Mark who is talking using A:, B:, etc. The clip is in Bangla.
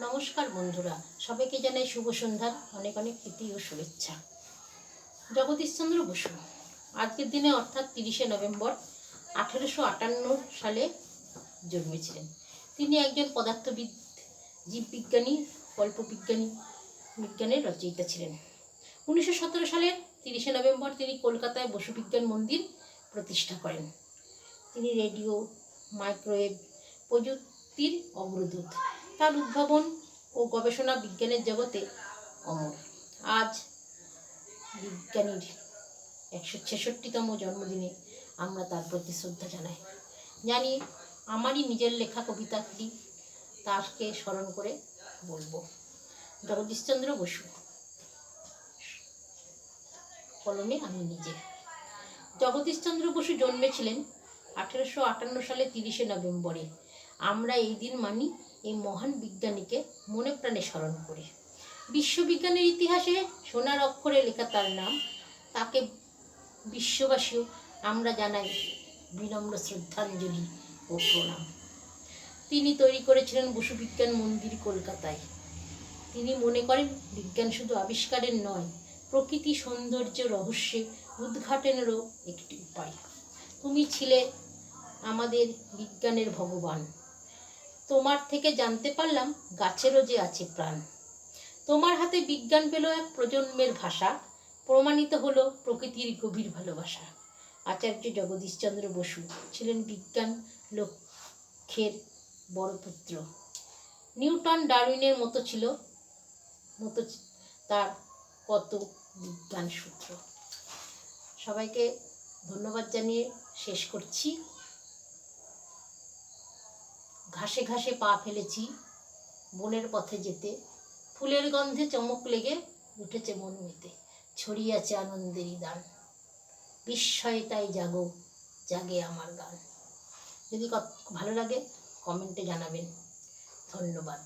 A: নমস্কার বন্ধুরা, সবাইকে জানাই শুভ সন্ধ্যার অনেক অনেক প্রীতি ও শুভেচ্ছা। জগদীশচন্দ্র বসু, আজকের দিনে অর্থাৎ তিরিশে নভেম্বর আঠেরোশো আটান্ন সালে জন্মেছিলেন। তিনি একজন পদার্থবিদ, জীববিজ্ঞানী কল্পবিজ্ঞানী বিজ্ঞানের রচয়িতা ছিলেন। উনিশশো সতেরো সালের তিরিশে নভেম্বর তিনি কলকাতায় বসুবিজ্ঞান মন্দির প্রতিষ্ঠা করেন। তিনি রেডিও, মাইক্রোওয়েভ প্রযুক্তির অগ্রদূত। তার উদ্ভাবন ও গবেষণা বিজ্ঞানের জগতে অমর। আজ বিজ্ঞানীর একশো ছেষট্টিতম জন্মদিনে আমরা তার প্রতি শ্রদ্ধা জানাই। জানি আমারই নিজের লেখা কবিতাটি তাকে স্মরণ করে বলব। জগদীশচন্দ্র বসু, কলমে আমি নিজে। জগদীশচন্দ্র বসু জন্মেছিলেন আঠেরোশো আটান্ন সালে তিরিশে নভেম্বরে। আমরা এই দিন মানি এই মহান বিজ্ঞানীকে মনে প্রাণে স্মরণ করি। বিশ্ববিজ্ঞানের ইতিহাসে সোনার অক্ষরে লেখা তার নাম, তাকে বিশ্ববাসীও আমরা জানাই বিনম্র শ্রদ্ধাঞ্জলি ও প্রণাম। তিনি তৈরি করেছিলেন বসু বিজ্ঞান মন্দির কলকাতায়। তিনি মনে করেন বিজ্ঞান শুধু আবিষ্কারের নয়, প্রকৃতি সৌন্দর্য রহস্যে উদ্ঘাটনেরও একটি উপায়। তুমি ছিলে আমাদের বিজ্ঞানের ভগবান। তোমার থেকে জানতে পারলাম গাছেরও যে আছে প্রাণ। তোমার হাতে বিজ্ঞান পেল এক প্রজন্মের ভাষা, প্রমাণিত হলো প্রকৃতির গভীর ভালোবাসা। আচার্য জগদীশচন্দ্র বসু ছিলেন বিজ্ঞান লক্ষ্যের বড় পুত্র। নিউটন ডারউইনের মতো ছিল, মতো তার কত বিজ্ঞান সূত্র সবাইকে ধন্যবাদ জানিয়ে শেষ করছি। ঘাসে ঘাসে পা ফেলেছি, বনের পথে যেতে। ফুলের গন্ধে চমক লেগে উঠেছে মন মেতে ছড়িয়েছে আনন্দেরই দান বিস্ময়ে তাই জাগো, জাগে আমার গান। যদি ভালো লাগে কমেন্টে জানাবেন। ধন্যবাদ।